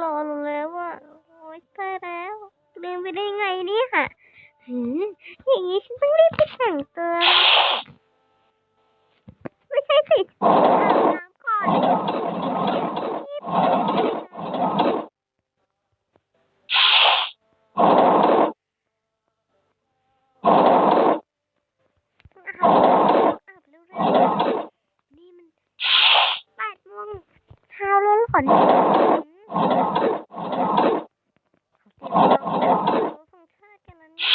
รอหนูแล้วอะโอ๊ยตายแล้วลืมไปได้ไงเนี่ยอย่างนี้ฉันต้องรีบไปแต่งตัวไม่ใช่สิอาบน้ำก่อนรีบอาบอาบเร็วๆนี่มันแปดโมงเช้าแล้วเหรอเนี่ย เขาส่งชาติกันแล้วเนี่ย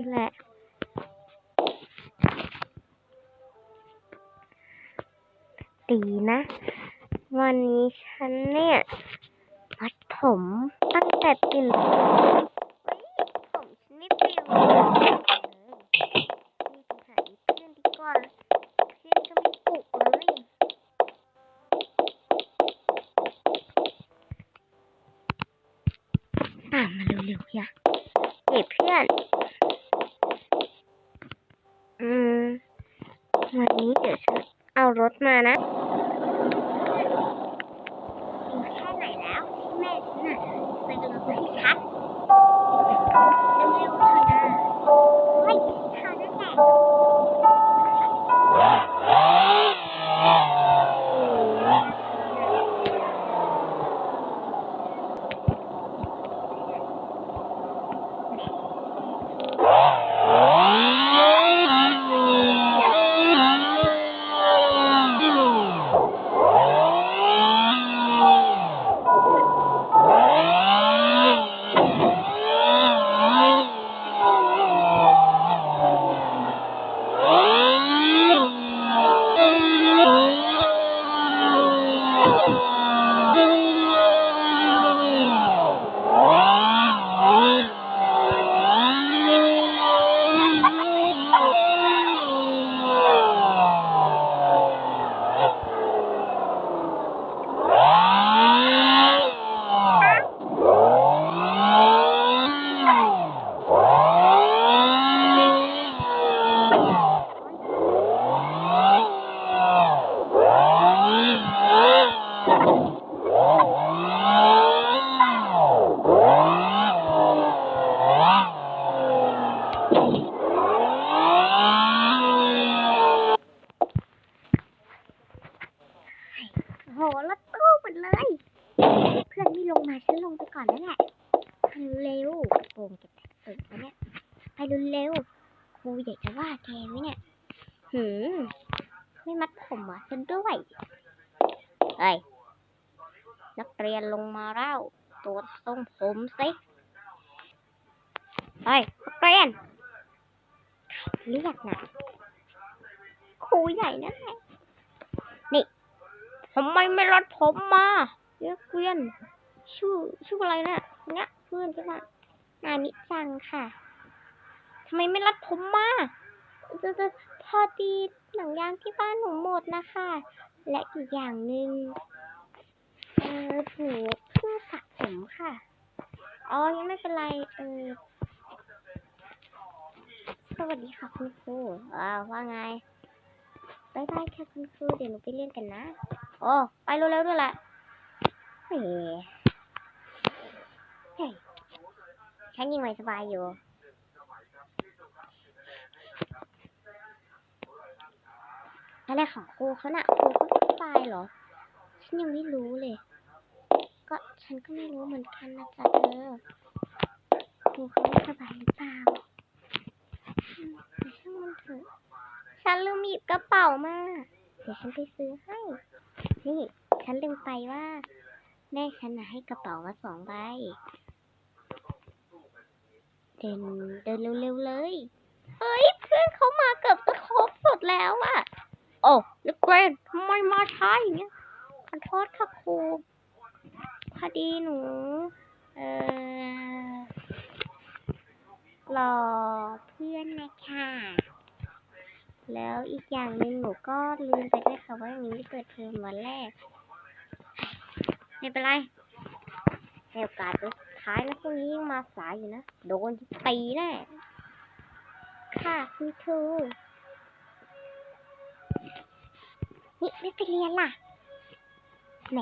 ใช่แหละดีนะ วันนี้ฉันเนี่ยมัดผมตั้งแต่ตื่นเฮ้ยผมฉันไม่ปลิวเลยนี่ไปหาเพื่อนดีกว่าเพื่อนก็ไม่ปลุกเลยตามมาเร็วๆอย่าเฮ้ยเพื่อน อืม วั นี้เดี๋ยวฉันเอารถมานะแค่ไหนแล้วที่แม่ฉันน่ะไปดูให้ชัดเร็วๆ หรถตู้หมดเลย เพื่อนไม่ลงมาฉันลงไปก่อนแล้วแหละไปเร็วโป่งจะแตกตื่นแล้วเนี่ยไปเร็วครูอยากจะว่าแกไหมเนี่ย หืมไม่มัดผมอะฉันด้วยเฮ้ยนักเรียนลงมาแล้วตรวจทรงผมสิเฮ้ยนักเรียนเรียกนะครูใหญ่นะนี่ ทำไมไม่รัดผมมาเรียกเพื่อนชื่อชื่ออะไรนะคนเนี้ยเพื่อนใช่ปะนานิจังค่ะทำไมไม่รัดผมมาจะจะพอดีหนังยางที่บ้านหนูหมดนะคะ และอีกอย่างหนึ่งเออหนูเพิ่งสระผมค่ะอ๋อยังไม่เป็นไรเออสวัสดีค่ะคุณครูอ่าว่าไงบายบายค่ะคุณครูเดี๋ยวหนูไปเรียนกันนะ โอ้ไปเร็วๆด้วยแหละเฮ้ยฉันยังไม่สบายอยู่ อะไรของครูเขาน่ะครูเขาสบายเหรอ ฉันยังไม่รู้เลย ก็ฉันก็ไม่รู้เหมือนกันนะจ๊ะเธอครูเขาไม่สบายหรือเปล่าแต่ช่างมันเถอะฉันลืมหยิบกระเป๋ามา เดี๋ยวฉันไปซื้อให้ นี่ฉันลืมไปว่า แม่ฉันนะให้กระเป๋ามาสองใบ เดินเดินเร็วๆเลย เฮ้ย เพื่อนเขามาเกือบจะครบสุดแล้วอะโอ้นักเรียนทำไมมาช้าอย่างเงี้ยขอโทษค่ะครูพอดีหนู เออรอเพื่อนนะคะ แล้วอีกอย่างหนึ่งหนูก็ลืมไปด้วยค่ะว่าวันนี้เปิดเทอมวันแรก ไม่เป็นไรในโอกาสสุดท้ายแล้วพรุ่งนี้ยังมาสายอยู่นะ โดนตีแน่ค่ะคุณครูนี่ไม่ไปเรียนล่ะแหม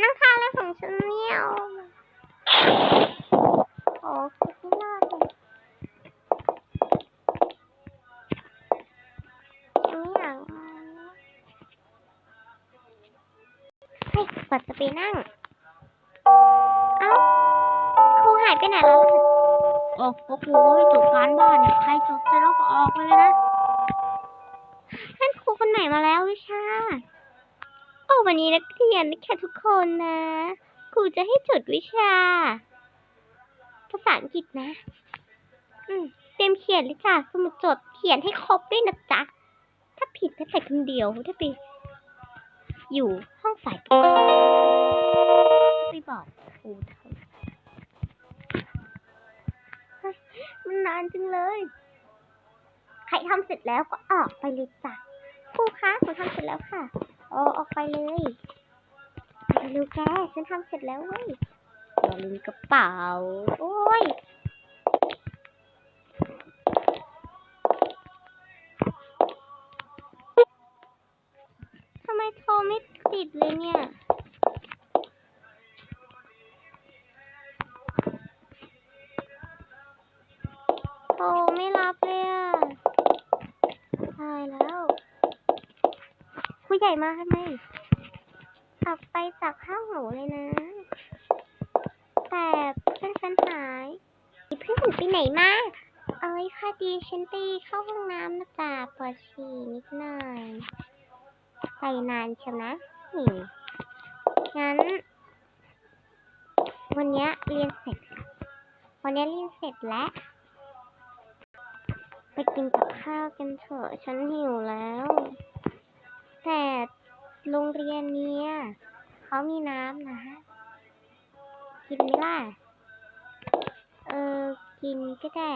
นี่นั่งทานแล้วของฉันเนี่ยโอ้คิดไม่รอดเลยฉันไม่อยากมาเฮ้ยกว่าจะไปนั่ง เอ้าครูหายไปไหนแล้วล่ะโอ้พวกครูก็ไม่จบการบ้านเนี่ยใครจบเสร็จแล้วก็ออกไปเลยนะท่านครูคนไหนมาแล้ววิชาโอ้วันนี้นัก เรียนนักแค่ทุกคนนะ ครูจะให้จดวิชา ภาษาอังกฤษนะ อืมเตรียมเขียนเลยจ้ะสมุดจดเขียนให้ครบด้วยนะจ๊ะ ถ้าผิดแม้แต่คนเดียวถ้าไปอยู่ห้องฝ่ายปกครองไปบอกครูเธอมันนานจังเลย ใครทำเสร็จแล้วก็ออกไปเลยจ้ะครูคะหนูทำเสร็จแล้วค่ะ โอ้ออกไปเลย เร็วแกฉันทำเสร็จแล้วเว้ยอย่าลืมกระเป๋า โอ้ยทำไมโทรไม่ติดเลยเนี่ยโทรไม่รับเลยอะตายแล้ว ผู้ใหญ่มาทำไม ออกไปจากห้องหนูเลยนะ แต่เพื่อนฉันหายเพื่อนหนูไปไหนมาเอ้ยค่ะดีฉันไปเข้าห้องน้ำนะจ๊ะปวดฉี่นิดหน่อยไปนานเชียวนะนี่งั้น วันนี้เรียนเสร็จ วันนี้เรียนเสร็จแล้ว ไปกินกับข้าวกันเถอะ ฉันหิวแล้ว แต่ โรงเรียนเนี้ยเขามีน้ำนะกินไหมล่ะเออ กินก็ได้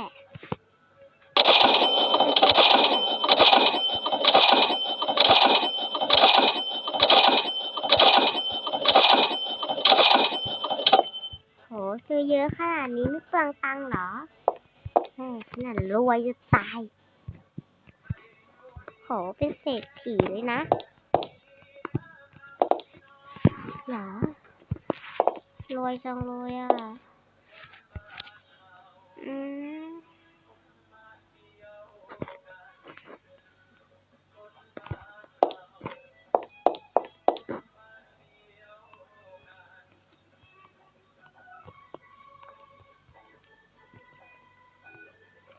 โหซื้อเยอะขนาดนี้ไม่เปลืองตังค์เหรอแม่ขนาดรวยจะตาย โห เป็นเศรษฐีเลยนะ หรอ รวยจังเลยอะ อืม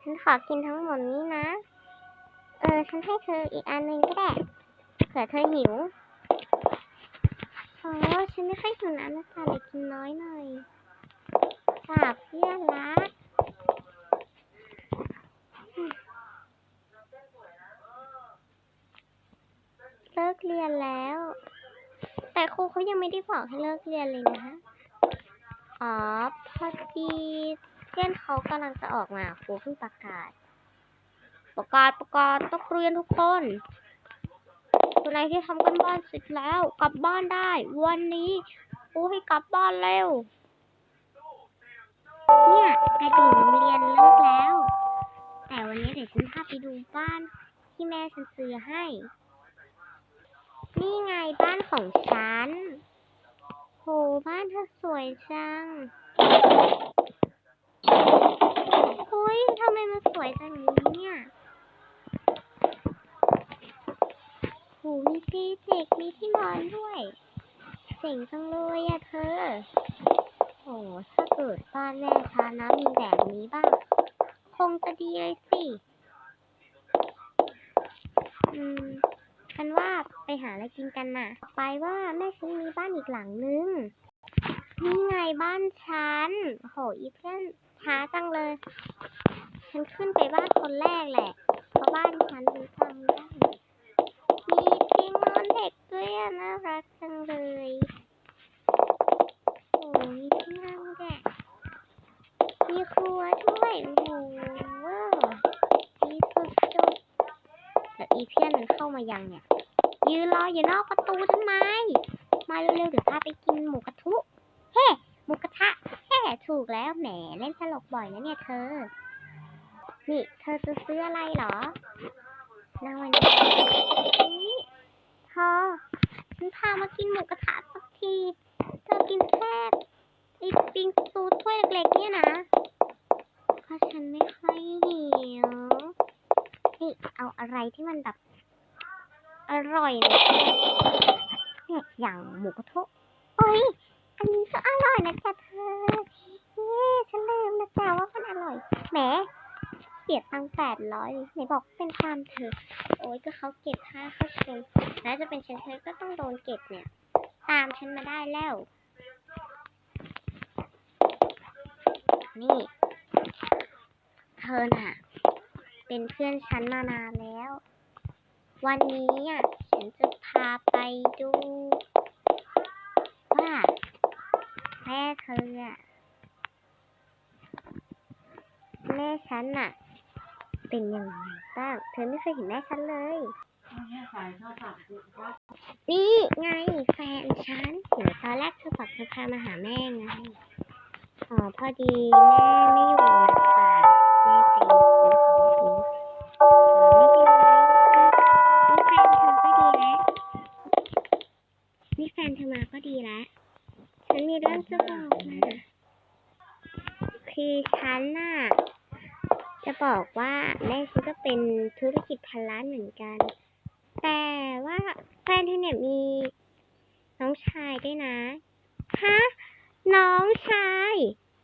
ฉันขอกินทั้งหมดนี้นะ เออ ฉันให้เธออีกอันหนึ่งก็ได้ เผื่อเธอหิว อ๋อฉันไม่ค่อยหิวน้ำนะจ๊ะเลยกินน้อยหน่อยจ้าเพื่อนรักเลิกเรียนแล้ว แต่ครูเขายังไม่ได้บอกให้เลิกเรียนเลยนะ อ๋อ พอดีเพื่อนเขากำลังจะออกมาครูเพิ่งประกาศ ประกาศประกาศต้องเรียนทุกคน คนไหนที่ทำกันบ้านเสร็จแล้ว กลับบ้านได้ วันนี้ครูให้กลับบ้านเร็ว เนี่ยกระดิ่งโรงเรียนเลิกแล้ว แต่วันนี้เดี๋ยวฉันพาไปดูบ้านที่แม่ฉันซื้อให้ นี่ไงบ้านของฉัน โหบ้านเธอสวยจังเฮ้ยทำไมมันสวยจังนี้เนี่ย โหูมีตีเด็กมีที่นอนด้วยเจ๋งจังเลยอะเธอ โอ้ถ้าเกิดบ้านแม่ฉันนะมีแบบนี้บ้าง คงจะดีเลยสิ อืมฉันว่าไปหาอะไรกินกันน่ะ ไปว่าแม่ฉันมีบ้านอีกหลังนึง นี่ไงบ้านฉัน โหอีเพื่อนช้าจังเลย ฉันขึ้นไปบ้านคนแรกแหละ เพราะบ้านฉันเป็นทางได้มีเตียงนอน เด็กด้ยอน่ารักจังเลยโอ้มีที่นั่งด้วยมีครัวด้วยโอ้โหว้าวดีสุดๆแล้วอีเพี้ยนมันเข้ามายังเนี่ย ยืนรออยู่นอกประตูทำไม มาเร็วๆเดี๋ยวพาไปกินหมูกระทุเฮ้หมูกระทะเฮ้ถูกแล้วแหมเล่นตลกบ่อยนะเนี่ยเธอ นี่เธอจะซื้ออะไรหรอนาวันนี้ ฉันพามากินหมูกระทะสักทีเธอกินแค่ไอ้ปิงซูถ้วยเล็กๆเนี่ยนะเพราะฉันไม่ค่อยหิวนี่เอาอะไรที่มันแบบ อร่อยนะเนี่ยอย่างหมูกระทะโอ้ยอันนี้ก็อร่อยนะจ๊ะเธอเย้ฉันลืมนะจ๊ะว่ามันอร่อยแหมเสียตังแปดร้อยไหนบอกเป็นตามเธอ อ้ยก็เขาเก็บค่าเข้าชม แล้วจะเป็นฉันเธอก็ต้องโดนเก็บเนี่ย ตามฉันมาได้แล้ว นี่ เธอน่ะ เป็นเพื่อนฉันมานานแล้ว วันนี้อะฉันจะพาไปดู ว่าแม่เธออะแม่ฉันน่ะ เป็นยังไงบ้าง เธอไม่เคยเห็นแม่ฉันเลย นี่ไงแฟนฉันเดี๋ยวตอนแรกเธอบอกเธอพามาหาแม่ไง อ๋อพอดีแม่ไม่อยู่นะคะแม่ไปซื้อของกินอ๋อไม่เป็นไรนี่แฟนเธอก็ดีแล้วนี่แฟนเธอมาก็ดีแล้ว ฉันมีเรื่องจะบอกนะคือฉันน่ะ จะบอกว่าแม่ฉันก็เป็นธุรกิจพันล้านเหมือนกัน แต่ว่าแฟนเธอเนี่ยมีน้องชายด้วยนะ ฮะ น้องชาย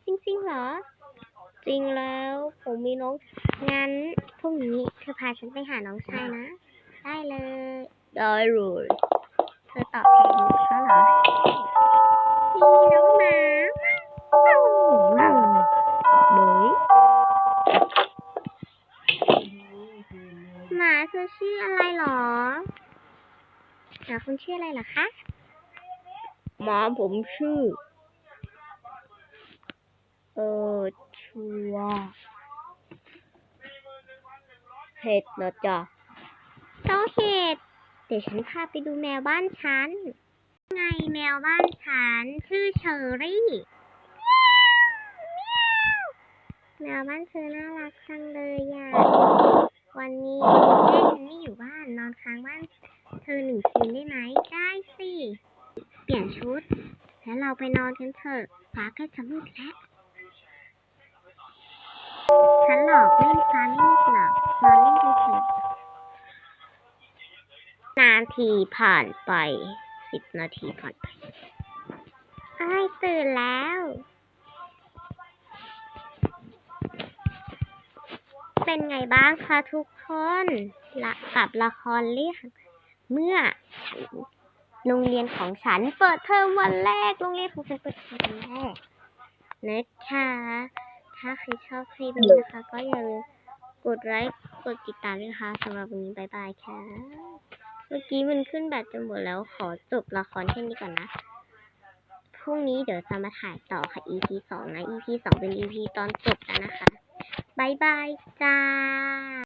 จริงๆเหรอ จริงแล้วผมมีน้อง งั้นพรุ่งนี้เธอพาฉันไปหาน้องชายนะ ได้เลย ได้เลย เธอตอบแทนเขาเหรอมีน้อง ชื่ออะไรเหรอหมาคุณชื่ออะไรเหรอคะ หมาผมชื่อ เออชัวเห็ดนะจ๊ะเจ้าเห็ด เดี๋ยวฉันพาไปดูแมวบ้านฉัน ไงแมวบ้านฉัน ชื่อเชอรี่แมวบ้านเธอน่ารักจังเลยอะ วันนี้แม่ฉันไม่อยู่บ้านนอนค้างบ้าน เธอหนึ่งคืนได้ไหมได้สิ เปลี่ยนชุด แล้วเราไปนอนกันเถอะฟ้าใกล้จะมืดแล้วฉันหลอกเล่นฟ้าม่มืดหรอกนอนเล่นกันเถอะนาทีผ่านไปสิบนาทีผ่านไปไอ้ายตื่นแล้ว เป็นไงบ้างคะทุกคนละกับละครเรื่องเมื่อฉันโรงเรียนของฉันเปิดเทอมวันแรก โรงเรียนของฉันเปิดเทอมวันแรกนะคะ ถ้าใครชอบคลิปนี้นะคะ ก็อย่าลืมกดไลค์กดติดตามด้วยนะคะสำหรับวันนี้บายบายค่ะ เมื่อกี้มันขึ้นแบตจะหมดแล้วขอจบละครแค่นี้ก่อนนะพรุ่งนี้เดี๋ยวจะมาถ่ายต่อค่ะ EP สองนะ EP สองเป็น EP ตอนจบแล้วนะคะ บายบายจ้า